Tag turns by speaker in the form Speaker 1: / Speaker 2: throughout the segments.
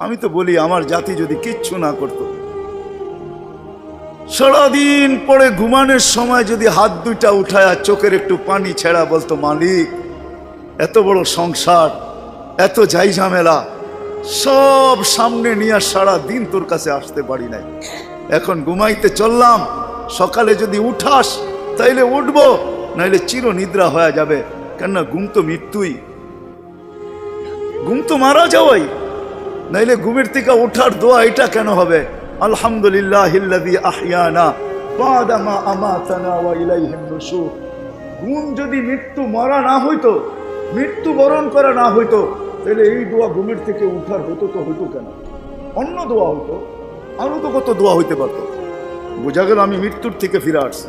Speaker 1: আমি তো বলি, আমার জাতি যদি কিচ্ছু না করত। সারাদিন পরে ঘুমানোর সময় যদি হাত দুইটা উঠায় আর চোখের একটু পানি ছেড়া বলতো, মালিক, এত বড় সংসার, এত যাই ঝামেলা, সব সামনে নিয়ে সারা দিন তোর কাছে আসতে পারি নাই। এখন ঘুমাইতে চললাম, সকালে যদি উঠাস, তাইলে উঠবো, নাইলে চির নিদ্রা হয়ে যাবে। কেননা ঘুম তো মৃত্যুই। ঘুম তো মারা যাওয়াই। নাইলে ঘুমের থেকে ওঠার দোয়া এটা কেন হবে? আলহামদুলিল্লাহ ঘুম যদি মৃত্যু মরা না হইতো, মৃত্যু বরণ করা না হইতো তাহলে এই দোয়া ঘুমের থেকে উঠার হতো তো হইতো কেন? অন্য দোয়া হইতো আরও তো কত দোয়া হইতে পারতো। বোঝা গেল আমি মৃত্যুর থেকে ফিরে আসছি।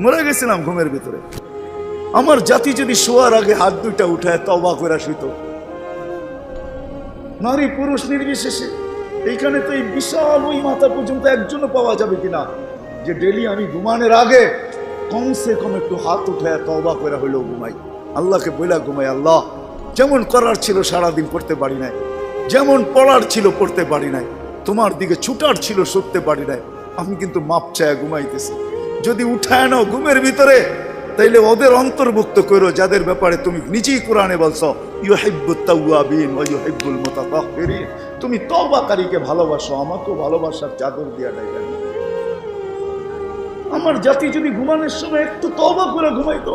Speaker 1: মরে গেছিলাম ঘুমের ভিতরে। আমার জাতি যদি শোয়ার আগে হাত দুইটা উঠায় তবা করে শুইতো নারী পুরুষ নির্বিশেষে। এইখানে তো এই বিশাল ওই মাথা পর্যন্ত একজনও পাওয়া যাবে কিনা? যে ডেলি আমি ঘুমানোর আগে কমসে কম একটু হাত উঠায় তবা করে হইলেও ঘুমাই। আল্লাহকে বইলা ঘুমাই, আল্লাহ, যেমন করার ছিল সারাদিন পড়তে পারি নাই, যেমন পড়ার ছিল পড়তে পারি নাই, তোমার দিকে ছুটার ছিল সরতে পারি নাই, আমি কিন্তু মাপ চায় ঘুমাইতেছি। যদি উঠায় নাও ঘুমের ভিতরে তাইলে ওদের অন্তর্ভুক্ত করো যাদের ব্যাপারে তুমি নিজেই কোরআনে বলছো ইউহিব্বুল মুতাতাহহিরিন। তুমি তওবাকারীকে ভালোবাসো, আমাকেও ভালোবাসার চাদর দিয়া ডাইলেন আমার জাতি যদি ঘুমানোর সময় একটু তওবা করে ঘুমাইতো।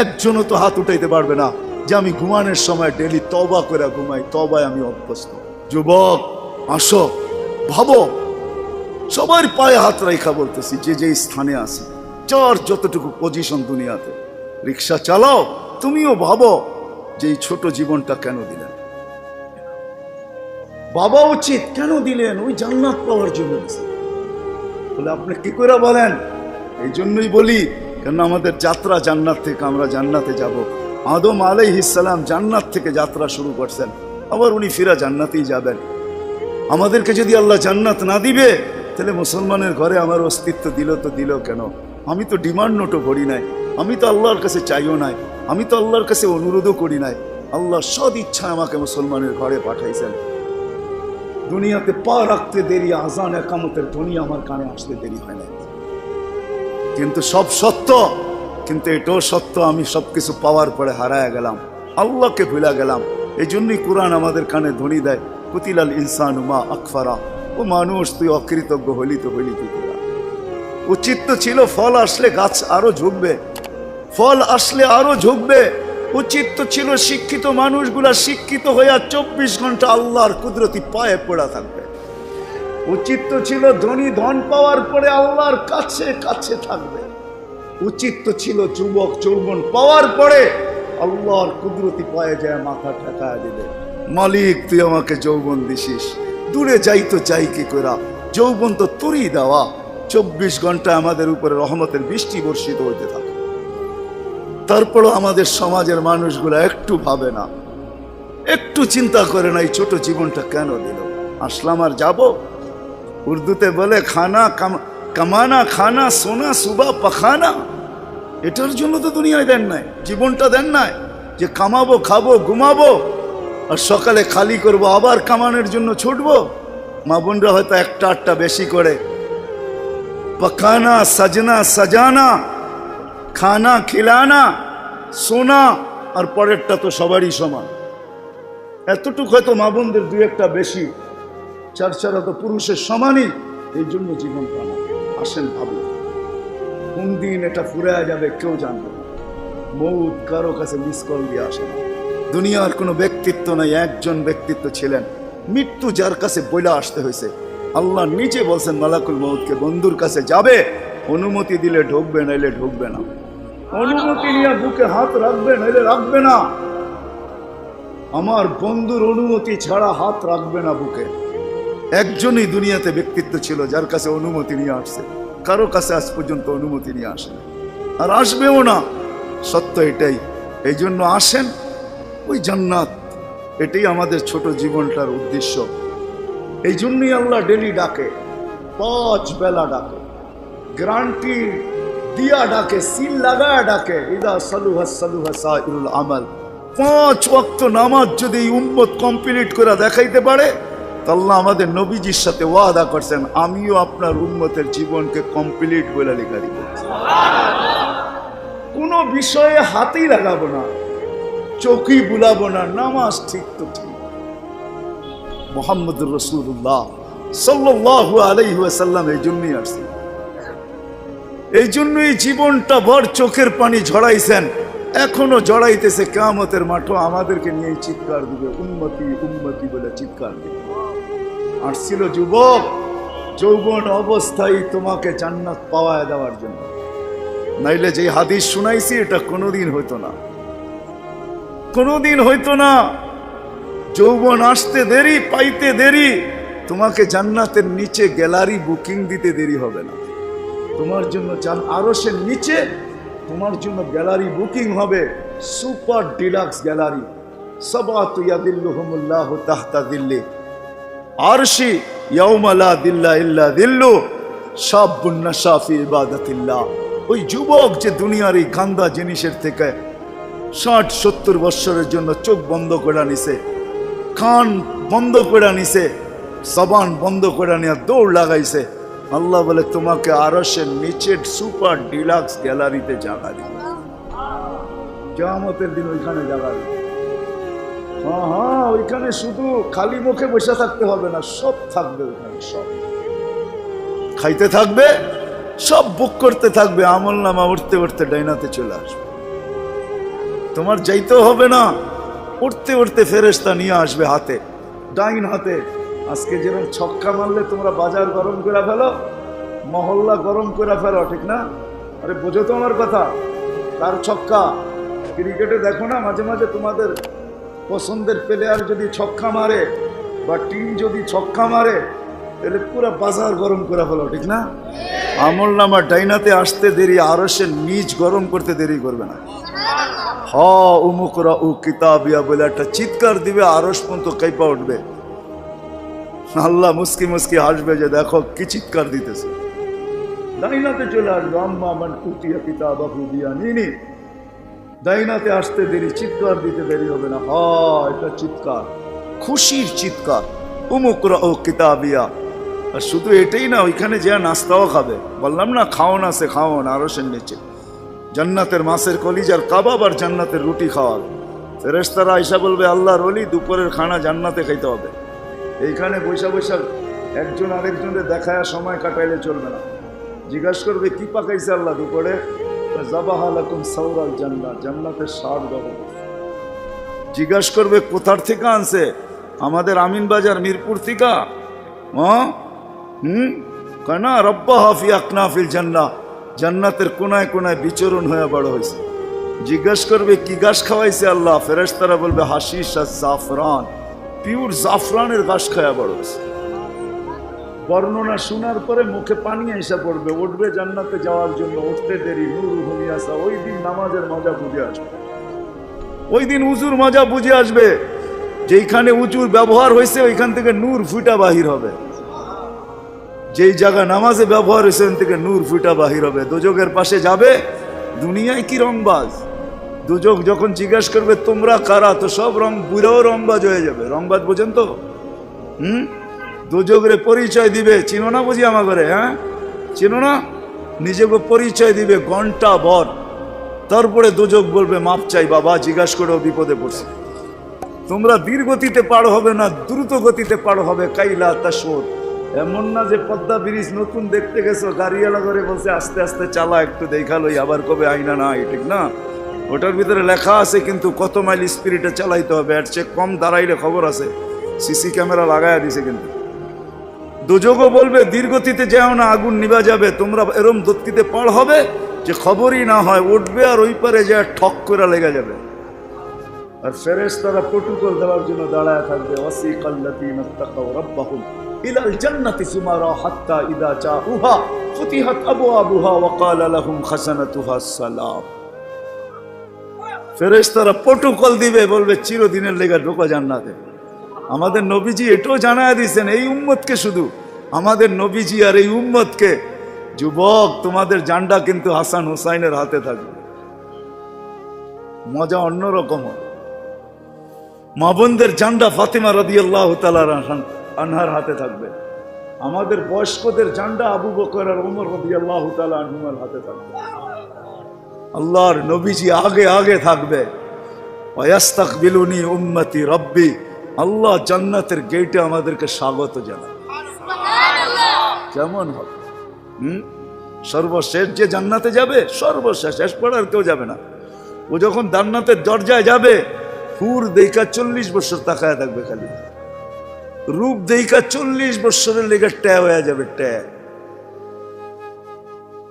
Speaker 1: একজনও তো হাত উঠাইতে পারবে না যে আমি ঘুমানোর সময় ডেলি তবা করে ঘুমাই তবায় আমি অভ্যস্ত। যুবক, আসো, ভাবো। সবার পায়ে হাত রেখা বলতেছি, যে যে স্থানে আছে। চার যতটুকু পজিশন দুনিয়াতে, রিক্সা চালাও, তুমিও ভাবো যে এই ছোট জীবনটা কেন দিলেন? বাবা উচিত, কেন দিলেন? ওই জান্নাত পাওয়ার জন্য। বলে আপনি কি করে বলেন? এই জন্যই বলি কেন আমাদের যাত্রা জান্নাত থেকে আমরা জান্নাতে যাব। আদম আলাইহিসালাম জান্নাত থেকে যাত্রা শুরু করছেন। আবার উনি ফিরা জান্নাতেই যাবেন। আমাদেরকে যদি আল্লাহ জান্নাত না দিবে, তাহলে মুসলমানের ঘরে আমার অস্তিত্ব দিল তো দিল কেন? আমি তো ডিমান্ড নোটও করি নাই। আমি তো আল্লাহর কাছে চাইও নাই। আমি তো আল্লাহর কাছে অনুরোধও করি নাই। আল্লাহ সদ ইচ্ছা আমাকে মুসলমানের ঘরে পাঠাইছেন। দুনিয়াতে পা রাখতে দেরি, আজান একামতের ধ্বনি আমার কানে আসতে দেরি হয় না কিন্তু সব সত্য। কিন্তু এটাও সত্য, আমি সব কিছু পাওয়ার পরে হারায় গেলাম। আল্লাহকে ভুলা গেলাম। এই জন্যই কোরআন আমাদের কানে ধ্বনি দেয়, কুতিলাল ইনসান উমা আকফারা ও মানুষ, তুই অকৃতজ্ঞ হলি তো হলি করে? উচিত তো ছিল ফল আসলে গাছ আরও ঝুঁকবে। ফল আসলে আরও ঝুঁকবে। উচিত তো ছিল শিক্ষিত মানুষগুলা শিক্ষিত হইয়া চব্বিশ ঘণ্টা আল্লাহর কুদরতি পায়ে পড়া থাকবে। উচিত তো ছিল ধনী ধন পাওয়ার পরে আল্লাহর কাছে কাছে থাকবে। উচিত তো ছিল যুবক যৌবন পাওয়ার পরে আল্লাহর কুদরতি পায়ে যায় মাথা ঠেকায় দিবে। মালিক, তুই আমাকে যৌবন দিছিস। দূরে যাই তো যাই কি করা যৌবন তো তোরই দেওয়া। চব্বিশ ঘণ্টা আমাদের উপরে রহমতের বৃষ্টি বর্ষিত হইতে থাকে। তারপরও আমাদের সমাজের মানুষগুলো একটু ভাবে না। একটু চিন্তা করে না এই ছোট জীবনটা কেন দিল? আসলাম আর যাব। উর্দুতে বলে, খানা কাম- কামানা, খানা, সোনা, সুবা, পাখানা। এটার জন্য তো দুনিয়ায় দেন নাই, জীবনটা দেন নাই। যে কামাবো, খাব, ঘুমাবো, আর সকালে খালি করব, আবার কামানোর জন্য ছুটবো। মা বোনরা হয়তো একটা আটটা বেশি করে পকানা সাজনা সাজানা খানা খিলানা সোনা আর পরেরটা তো সবারই সমান এতটুকু হয়তো মা বোনদের দুই একটা বেশি চার চারা তো পুরুষের সমানই এই জন্য জীবন প্রাণা আসেন ভাবুন। কোন দিন এটা ফুরে যাবে কেউ জানবে মৌত কারও কাছে মিস কল দিয়ে আসে দুনিয়ার কোনো ব্যক্তিত্ব নাই, একজন ব্যক্তিত্ব ছিলেন। মৃত্যু যার কাছে বইলা আসতে হয়েছে আল্লাহ নিচে বলছেন, মালাকুল মৌতকে বন্ধুর কাছে যাবে, অনুমতি দিলে ঢুকবে, নাইলে ঢুকবে না। অনুমতি নিয়ে বুকে হাত রাখবে, নাইলে রাখবে না। আমার বন্ধুর অনুমতি ছাড়া হাত রাখবে না বুকে। একজনই দুনিয়াতে ব্যক্তিত্ব ছিল, যার কাছে অনুমতি নিয়ে আসছে। কারও কাছে আজ পর্যন্ত অনুমতি নিয়ে আসে আর আসবেও না। সত্য এটাই। এই জন্য আসেন। ওই জান্নাত, এটাই আমাদের ছোট জীবনটার উদ্দেশ্য। এই জন্যই আল্লাহ ডেলি ডাকে, পাঁচ বেলা ডাকে গ্রান্টি দিয়া ডাকে সিল লাগায় ডাকে, ইদা সালুহা সালুহা সাইরুল আমাল। পাঁচ ওয়াক্ত নামাজ যদি উম্মত কমপ্লিট করে দেখাইতে পারে আল্লাহ আমাদের নবীজির সাথে ওয়াদা করছেন, আমিও আপনার উম্মতের জীবনকে কমপ্লিট বলে লেখা দিব। কোনো বিষয়ে হাতেই লাগাবো না, চোখই বুলাবো না, নামাজ ঠিক তো ঠিক। মোহাম্মদ রসুল্লাহ সাল্লাহ আলাইসাল্লাম এই জন্যই আসছে। এই জন্যই জীবনটা ভর চোখের পানি ঝড়াইছেন এখনও জড়াইতেছে কামতের মাঠও আমাদেরকে নিয়ে চিৎকার দিবে উন্মতি উন্মতি বলে চিৎকার দিবে। আসছিল যুবক, যৌবন অবস্থায় তোমাকে জান্নাত পাওয়ায় দেওয়ার জন্য। নাইলে যে হাদিস শুনাইছি, এটা কোনোদিন হইতো না। কোনোদিন হইতো না। যৌবন আসতে দেরি, পাইতে দেরি। তোমাকে জান্নাতের নিচে গ্যালারি বুকিং দিতে দেরি হবে না। তোমার জন্য চান আরসের নিচে, তোমার জন্য গ্যালারি বুকিং হবে সুপার ডিলাক্স গ্যালারি। সবাত ইয়াদিল্লুহুমুল্লাহ তাহতা দিল্লি। আরশি ইয়াউমালা দিল্লা ইল্লা দিল্লু সাব্বুন নাশা ফি ইবাদাতিল্লাহ। ওই যুবক যে দুনিয়ার এই গান্দা জিনিসের থেকে ষাট সত্তর বৎসরের জন্য চোখ বন্ধ করে নিছে কান বন্ধ করে নিছে জবান বন্ধ করে নিয়ে দৌড় লাগাইছে। আল্লাহ বলে, তোমাকে আরসের নিচের সুপার ডিলাক্স গ্যালারিতে জায়গা দিব। জামতের দিন ওইখানে জায়গা দিব। হ্যাঁ হ্যাঁ ওইখানে শুধু খালি মুখে বসে থাকতে হবে না, সব থাকবে ওইখানে, সব। খাইতে থাকবে, সব বুক করতে থাকবে, আমল নামা উঠতে উঠতে ডাইনাতে চলে আসবে। তোমার যাইতেও হবে না। উঠতে উঠতে ফেরেস্তা নিয়ে আসবে হাতে, ডাইন হাতে। আজকে যেরকম ছক্কা মারলে তোমরা বাজার গরম করে ফেলো, মহল্লা গরম করে ফেলো, ঠিক না? আরে বোঝো তো আমার কথা তার ছক্কা? ক্রিকেটে দেখো না, মাঝে মাঝে তোমাদের পছন্দের প্লেয়ার যদি ছক্কা মারে বা টিম যদি ছক্কা মারে, তাহলে পুরো বাজার গরম করে ফেলো, ঠিক না? আমল নামা ডাইনাতে আসতে দেরি আরও সে নিজ গরম করতে দেরি করবে না। হ উমুকরা উ কিতাবিয়া বলে একটা চিৎকার দিবে আরস পর্যন্ত কাইপা উঠবে। আল্লাহ মুস্কি মুস্কি হাসবে যে দেখো কি চিৎকার দিতেছে। ডাইনাতে চলে আসবে, আম্মা মান উতিয়া কিতাবাহু বিয়ামিনি। ডাইনাতে আসতে দেরি, চিৎকার দিতে দেরি হবে না। হ, এটা চিৎকার, খুশির চিৎকার। উমুকরা ও কিতাবিয়া। আর শুধু এটাই না, ওইখানে যে নাস্তাও খাবে। বললাম না, খাওন আছে, খাওন আরসের নিচে। জান্নাতের মাছের কলিজার কাবাব আর জান্নাতের রুটি খাওয়াবে ফেরেস্তারা আইসা বলবে, আল্লাহর অলি দুপুরের খানা জান্নাতে খাইতে হবে। এইখানে বৈশা বৈশাখ একজন আরেকজনের দেখায় সময় কাটাইলে চলবে না। জিজ্ঞাসা করবে, কি পাকাইছে আল্লাহ দুপুরে? জাবাহালাকুম সৌরাল জান্নাত জান্নাতের সার দেবো। জিজ্ঞাসা করবে, কোথার থেকে আনছে? আমাদের আমিন বাজার মিরপুর থেকে। হুম? কেনা রব্বা হাফি আকনাফিল জান্না জান্নাতের কোনায় কোনায় বিচরণ হয়ে বড় হয়েছে জিজ্ঞাস করবে, কি গাছ খাওয়াইছে আল্লাহ? ফেরেশতারা বলবে হাসিস আর জাফরান। পিওর জাফরানের গাছ খাওয়া বড় হয়েছে বর্ণনা শোনার পরে মুখে পানি এসে পড়বে। উঠবে জান্নাতে যাওয়ার জন্য, উঠতে দেরি, নূর ভূমি আসা। ওই দিন নামাজের মজা বুঝে আসবে। ওই দিন উজুর মজা বুঝে আসবে। যেইখানে উঁচুর ব্যবহার হয়েছে ওইখান থেকে নূর ফুটা বাহির হবে। যেই জায়গা নামাজে ব্যবহার হয়েছে থেকে নূর ফুটা বাহির হবে। দুযোগের পাশে যাবে দুনিয়ায় কি রংবাজ? দুযোগ যখন জিজ্ঞাসা করবে, তোমরা কারা? তো সব রং, বুড়াও রংবাজ হয়ে যাবে। রংবাজ বোঝেন তো? হুম? দুযোগরে পরিচয় দিবে, চিনো না বুঝি ঘরে হ্যাঁ? চিনো না? নিজেকে পরিচয় দিবে, ঘণ্টা ভর। তারপরে দুযোগ বলবে, মাপ চাই বাবা, জিজ্ঞাসা করেও বিপদে পড়ছে। তোমরা ধীর গতিতে পার হবে না, দ্রুত গতিতে পার হবে, কাইলা তা তাসোর এমন না যে পদ্মা ব্রিজ নতুন দেখতে গেছো, গাড়িওয়ালা করে বলছে, আস্তে আস্তে চালা, একটু দেখালোই আবার কবে আইনা না ঠিক না? ওটার ভিতরে লেখা আছে কিন্তু কত মাইল স্পিরিটে চালাইতে হবে এর চেয়ে কম দাঁড়াইলে খবর আছে। সিসি ক্যামেরা লাগাইয়া দিছে কিন্তু। দুযোগও বলবে, দীর্ঘতিতে যাও না, আগুন নিবা যাবে, তোমরা এরম দত্তিতে পার হবে যে খবরই না হয়, উঠবে আর ওই পারে যা ঠক করে লেগে যাবে। আর ফেরেস তারা প্রটোকল দেওয়ার জন্য দাঁড়ায় থাকবে। ওয়াসিকাল্লাযীনা তাকাউ রাব্বাহুম। প্রটোকল দিবে, বলবে, চিরদিনের লেগে ঢোকা জান্নাতে। আমাদের নবীজি এটাও জানায় দিয়েছেন, এই উম্মতকে শুধু। আমাদের নবীজি আর এই উম্মতকে, যুবক, তোমাদের জান্ডা কিন্তু হাসান হুসাইনের হাতে থাকবে। মজা অন্যরকম মা বোনদের জান্ডা ফাতেমা রদি আল্লাহ আনহার হাতে থাকবে। আমাদের বয়স্কদের জান্ডা আবু বকর আর ওমর রদি আল্লাহ হাতে থাকবে। আল্লাহর নবীজি আগে আগে থাকবে। ওয়াস্তাক বিলুনি উম্মতি রব্বি, আল্লাহ জান্নাতের গেটে আমাদেরকে স্বাগত জানায় কেমন হবে হুম? সর্বশেষ যে জান্নাতে যাবে, সর্বশেষ, শেষ পড়ার কেউ যাবে না। ও যখন জান্নাতের দরজায় যাবে ফুর দেইকা চল্লিশ বছর তাকায় থাকবে খালি। রূপ দেইকা চল্লিশ বছরের লেগে ট্যা হয়ে যাবে ট্যা।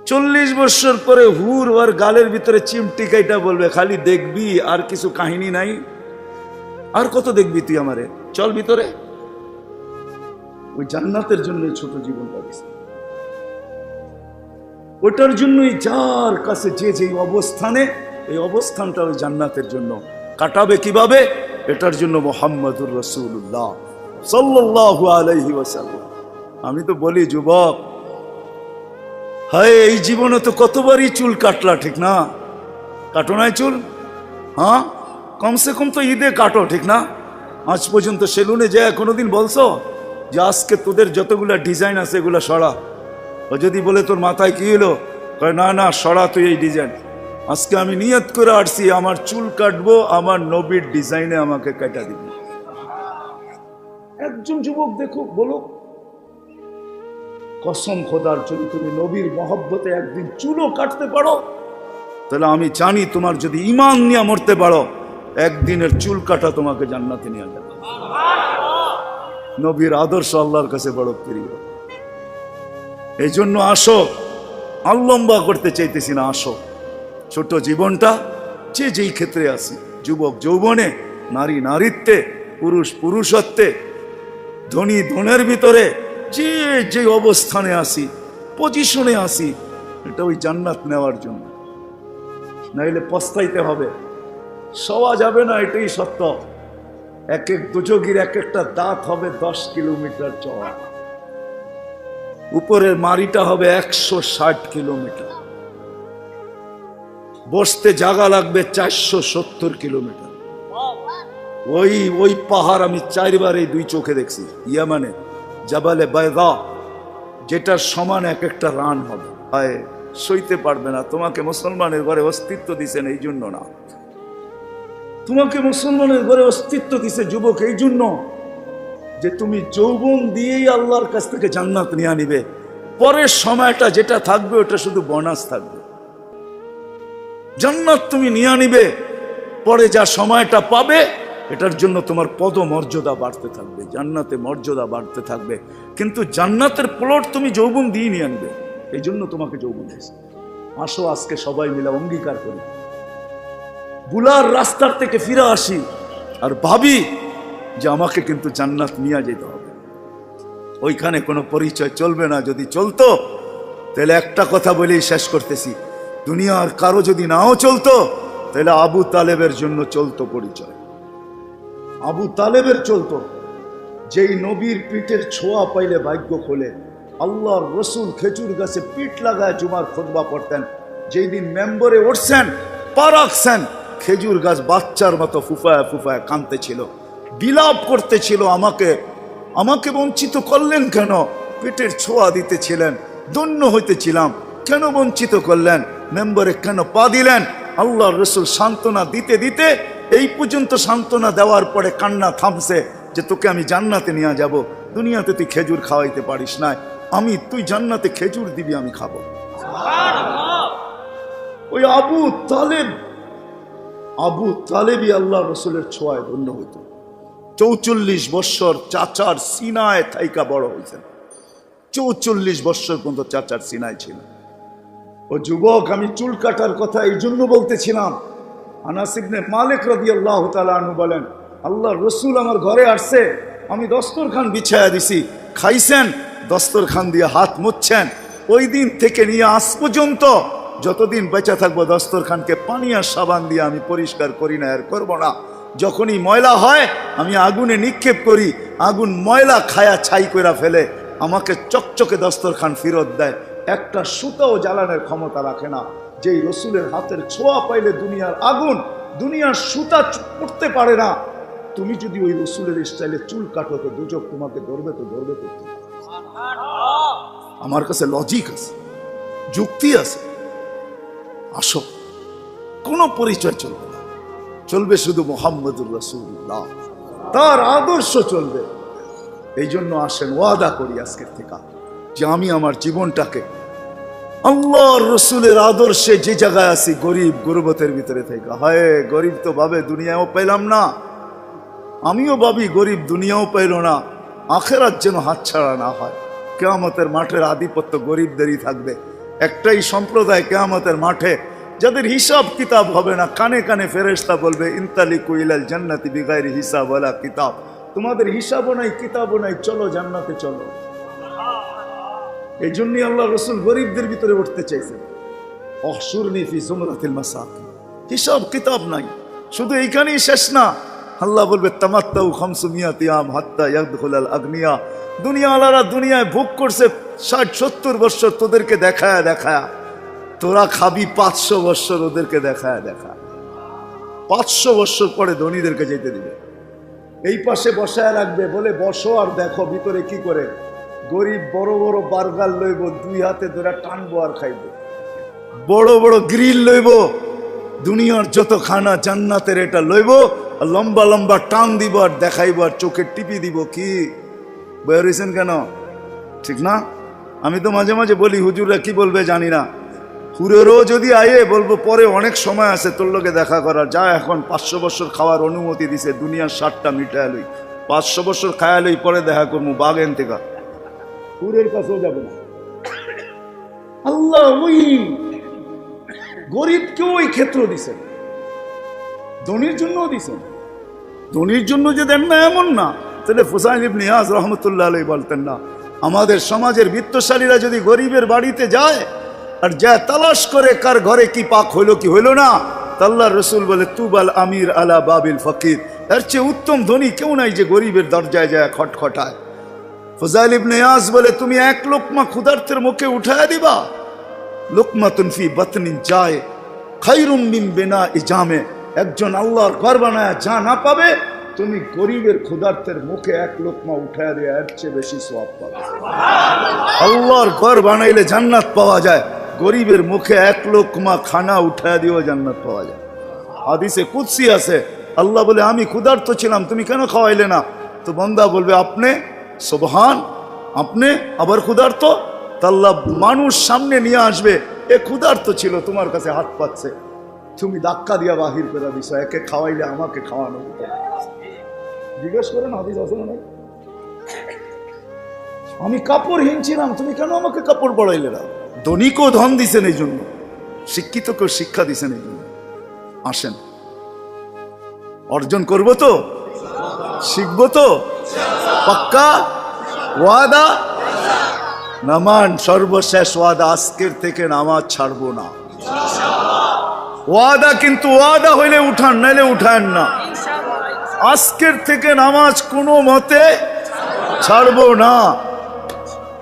Speaker 1: চল্লিশ বছর পরে হুর ওর গালের ভিতরে চিমটি কাইটা বলবে, খালি দেখবি, আর কিছু কাহিনী নাই। আর কত দেখবি তুই আমারে? চল ভিতরে। ওই জান্নাতের জন্য ছোট জীবনটা দিছে ওটার জন্যই যার কাছে যে যে অবস্থানে, এই অবস্থানটা ওই জান্নাতের জন্য কাটাবে কীভাবে? এটার জন্য মোহাম্মদুর রসুল্লাহ সাল্লাল্লাহু আলাইহি ওয়াসাল্লাম। আমি তো বলি, যুবক, হায়, এই জীবনে তো কতবারই চুল কাটলা, ঠিক না? কাটো নাই চুল? হ্যাঁ? কমসে কম তো ঈদে কাটো, ঠিক না? আজ পর্যন্ত সেলুনে যায় কোনোদিন বলছো যে, আজকে তোদের যতগুলা ডিজাইন আছে, এগুলা সরা। ও যদি বলে, তোর মাথায় কি হলো না না, সরা তুই এই ডিজাইন। আজকে আমি নিয়ত করে আসছি, আমার চুল কাটবো, আমার নবীর ডিজাইনে আমাকে কাটা দিবি। একজন যুবক দেখো, বলো, কসম খোদার যদি তুমি নবীর মহব্বতে একদিন চুলও কাটতে পারো, তাহলে আমি জানি তোমার যদি ইমান নিয়ে মরতে পারো, একদিনের চুল কাটা তোমাকে জান্নাতে নিয়ে যাবে। নবীর আদর্শ আল্লাহর কাছে বড় প্রিয়। এই জন্য আসো আল্লম্বা করতে চাইতেছি না, আসো। ছোট জীবনটা যে যেই ক্ষেত্রে আসি যুবক যৌবনে, নারী নারীত্বে, পুরুষ পুরুষত্বে ধনী ধনের ভিতরে যে যে অবস্থানে আসি পজিশনে আসি, এটা ওই জান্নাত নেওয়ার জন্য। নাইলে পস্তাইতে হবে। সওয়া যাবে না, এটাই সত্য। এক এক দুচকির এক একটা দাঁত হবে দশ কিলোমিটার চওড়া। উপরের মারিটা হবে একশো ষাট কিলোমিটার। বসতে জাগা লাগবে চারশো সত্তর কিলোমিটার। ওই ওই পাহাড় আমি চারবার এই দুই চোখে দেখছি, ইয়ামানে, জাবালে বায়দা যেটার সমান এক একটা রান হবে। সইতে পারবে না, তোমাকে মুসলমানের ঘরে অস্তিত্ব দিছেন এই জন্য না। তোমাকে মুসলমানের ঘরে অস্তিত্ব দিছে যুবক এই জন্য যে তুমি যৌবন দিয়েই আল্লাহর কাছ থেকে জান্নাত নিয়ে নিবে পরের সময়টা যেটা থাকবে, ওটা শুধু বোনাস থাকবে। জান্নাত তুমি নিয়ে নিবে পরে যা সময়টা পাবে এটার জন্য তোমার পদ মর্যাদা বাড়তে থাকবে, জান্নাতে মর্যাদা বাড়তে থাকবে। কিন্তু জান্নাতের প্লট তুমি যৌবন দিয়ে নিয়ে আনবে, এই জন্য তোমাকে যৌবন দিয়েছে। আসো আজকে সবাই মিলে অঙ্গীকার করি। বুলার রাস্তার থেকে ফিরে আসি আর ভাবি যে আমাকে কিন্তু জান্নাত নিয়ে যেতে হবে। ওইখানে কোনো পরিচয় চলবে না, যদি চলতো, তাহলে একটা কথা বলেই শেষ করতেছি। দুনিয়ার কারও যদি নাও চলতো, তাহলে আবু তালেবের জন্য চলতো পরিচয়। আবু তালেবের চলতো। যেই নবীর পিঠের ছোঁয়া পাইলে ভাগ্য খোলে। আল্লাহর রসুল খেজুর গাছে পিঠ লাগায় জুমার খোদবা পড়তেন। যেই দিন মেম্বরে উঠছেন, পা রাখছেন, খেজুর গাছ বাচ্চার মতো ফুফায় ফুফায় কাঁদতেছিল। বিলাপ করতেছিল আমাকে। আমাকে বঞ্চিত করলেন কেন? পেটের ছোঁয়া দিতেছিলেন দন্য হইতেছিলাম। কেন বঞ্চিত করলেন? মেম্বারে কেন পা দিলেন? আল্লাহ রসুল সান্ত্বনা দিতে দিতে এই পর্যন্ত সান্ত্বনা দেওয়ার পরে কান্না থামছে যে তোকে আমি জান্নাতে নিয়ে যাব দুনিয়াতে তুই খেজুর খাওয়াইতে পারিস না আমি তুই জান্নাতে খেজুর দিবি আমি খাব। ওই আবু তালেব আবু তালেবই আল্লাহ রসুলের ছোঁয়ায় ধন্য হইত। চৌচল্লিশ বৎসর চাচার সিনায় থাইকা বড় হয়েছেন চৌচল্লিশ বৎসর পর্যন্ত চাচার সিনায় ছিল ও যুবক আমি চুল কাটার কথা এই জন্য বলতেছিলাম আনাসিবনে মালিক রদি আল্লাহ তালু বলেন আল্লাহ রসুল আমার ঘরে আসছে, আমি দস্তরখান বিছায়া দিছি, খাইছেন, দস্তরখান দিয়ে হাত মুচ্ছেন ওই দিন থেকে নিয়ে আজ পর্যন্ত যতদিন বেঁচে থাকব, দস্তরখানকে পানি আর সাবান দিয়ে আমি পরিষ্কার করি না, আর করব না। যখনই ময়লা হয়, আমি আগুনে নিক্ষেপ করি, আগুন ময়লা খায়া ছাই করে ফেলে, আমাকে চকচকে দস্তরখান ফেরত দেয়। একটা সুতাও জ্বালানোর ক্ষমতা রাখে না। যেই রসুলের হাতের ছোঁয়া পাইলে দুনিয়ার আগুন, দুনিয়ার সুতা পড়তে পারে না। তুমি যদি ওই রসুলের স্টাইলে চুল কাটো, তো দুচোখ তোমাকে ধরবে, তো ধরবে তো কি? আমার কাছে লজিক আছে, যুক্তি আছে। আসো, কোনো পরিচয় চলবে না। চলবে শুধু মোহাম্মদুর রসুল্লাহ তার আদর্শ চলবে। এই জন্য আসেন ওয়াদা করি আজকের থেকে, যে আমি আমার জীবনটাকে আল্লাহর রসুলের আদর্শে যে জায়গায় আছি, গরিব গরিবতের ভিতরে থেকে। হায়, গরিব তো ভাবে দুনিয়াও পেলাম না। আমিও ভাবি গরিব দুনিয়াও পাইল না। আখেরাত যেন হাতছাড়া না হয়। কেয়ামতের মাঠের আধিপত্য গরিবদেরই থাকবে। একটাই সম্প্রদায় কেয়ামতের মাঠে, যাদের হিসাব কিতাব হবে না, কানে কানে ফেরেশতা বলবে ইন্তালি কুইলাল জান্নাতি বিগাইরি হিসাব ওয়ালা কিতাব। তোমাদের হিসাবও নাই, কিতাবও নাই, চলো জান্নাতে চলো। এই জন্যই আল্লাহ রসুল গরিবদের ভিতরে উঠতে চাইছেন। অসুরনি ফি জুমরাতিল মাসাকিন। হিসাব কিতাব নাই। শুধু এইখানেই শেষ না। আল্লাহ বলবে, তামাত্তাউ খামসু মিয়াতি আম হাত্তা ইয়াদখুলাল আগনিয়া। দুনিয়া আলারা দুনিয়ায় ভোগ করছে ষাট, সত্তর বছর তোদেরকে দেখায় দেখায়। তোরা খাবি পাঁচশো বছর ওদেরকে দেখায় দেখা পাঁচশো বছর পরে ধনীদেরকে যেতে দিবে। এই পাশে বসায় রাখবে, বলে বসো আর দেখো ভিতরে কি করে গরিব বড় বড় বার্গার লইব, দুই হাতে ধরে টানবো আর খাইবো। বড় বড় গ্রিল লইব, দুনিয়ার যত খানা জান্নাতের এটা লইব, আর লম্বা লম্বা টান দিব আর দেখাইব আর চোখে টিপি দিব কি? বেরিয়েছেন কেন? ঠিক না? আমি তো মাঝে মাঝে বলি, হুজুররা কি বলবে জানি না। হুরেরও যদি আয়ে, বলব পরে অনেক সময় আছে তোর লোকে দেখা করার। যা এখন পাঁচশো বছর খাওয়ার অনুমতি দিছে, দুনিয়ার ষাটটা মিটায় লই। পাঁচশো বছর খায়া লই, পরে দেখা করব বাগেন থেকে হুরের কাছেও যাবে না। আল্লাহ ওই গরিবকেও ওই ক্ষেত্র দিছেন। ধনির জন্যও দিছেন। ধনির জন্য যে দেন না, এমন না। তাহলে ফুসাইন ইবনে ইয়াজ রহমতুল্লাহ আলাই বলতেন না, আমাদের সমাজের বিত্তশালীরা যদি গরিবের বাড়িতে যায়, আর যা তালাশ করে কার ঘরে কি পাক হইল কি হইল না তাল্লাহ রসুল বলে, তুবাল আমির আলা বাবিল ফকির। এর চেয়ে উত্তম ধনী কেউ নাই যে গরিবের দরজায় যায় খটখটায়। ফজাইল ইবনে বলে, তুমি এক লোকমা ক্ষুধার্থের মুখে উঠায় দিবা? লোকমাতুন ফি বাতনিন যায়, খাইরুম বেনা ইজামে একজন আল্লাহর ঘর বানায় যা না পাবে, তুমি গরিবের ক্ষুধার্থের মুখে এক লোকমা উঠায় দিয়ে এর চেয়ে বেশি সওয়াব পাবে। আল্লাহর ঘর বানাইলে জান্নাত পাওয়া যায়, গরিবের মুখে এক লোকমা খানা উঠায় দিয়েও জান্নাত পাওয়া যায়। হাদিসে কুৎসি আছে, আল্লাহ বলে, আমি ক্ষুধার্ত ছিলাম, তুমি কেন খাওয়াইলে না? তো বন্দা বলবে, আপনি সোবহান, আপনি আবার ক্ষুধার্ত? তা আল্লাহ মানুষ সামনে নিয়ে আসবে, এ ক্ষুধার্ত ছিল, তোমার কাছে হাত পাচ্ছে। তুমি ধাক্কা দিয়া বাহির করে দিছ, একে খাওয়াইলে আমাকে খাওয়ানো হতো। জিজ্ঞেস করেন, হাদিস আছে নাই? আমি কাপড় হিনছিলাম তুমি কেন আমাকে কাপড় পড়াইলে না? ধনীকেও ধন দিছেন এই জন্য, শিক্ষিতকেও শিক্ষা দিছেন এই জন্য। আসেন। অর্জন করব তো? শিখব তো? পাক্কা ওয়াদা নামান সর্বশেষ ওয়াদা আজকের থেকে নামাজ ছাড়বো না ওয়াদা কিন্তু ওয়াদা হইলে উঠান নাইলে উঠান না আজকের থেকে নামাজ কোনো মতে ছাড়বো না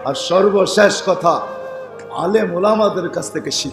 Speaker 1: আর সর্বশেষ কথা আলে মোলামাদের কাছ থেকে শিখ।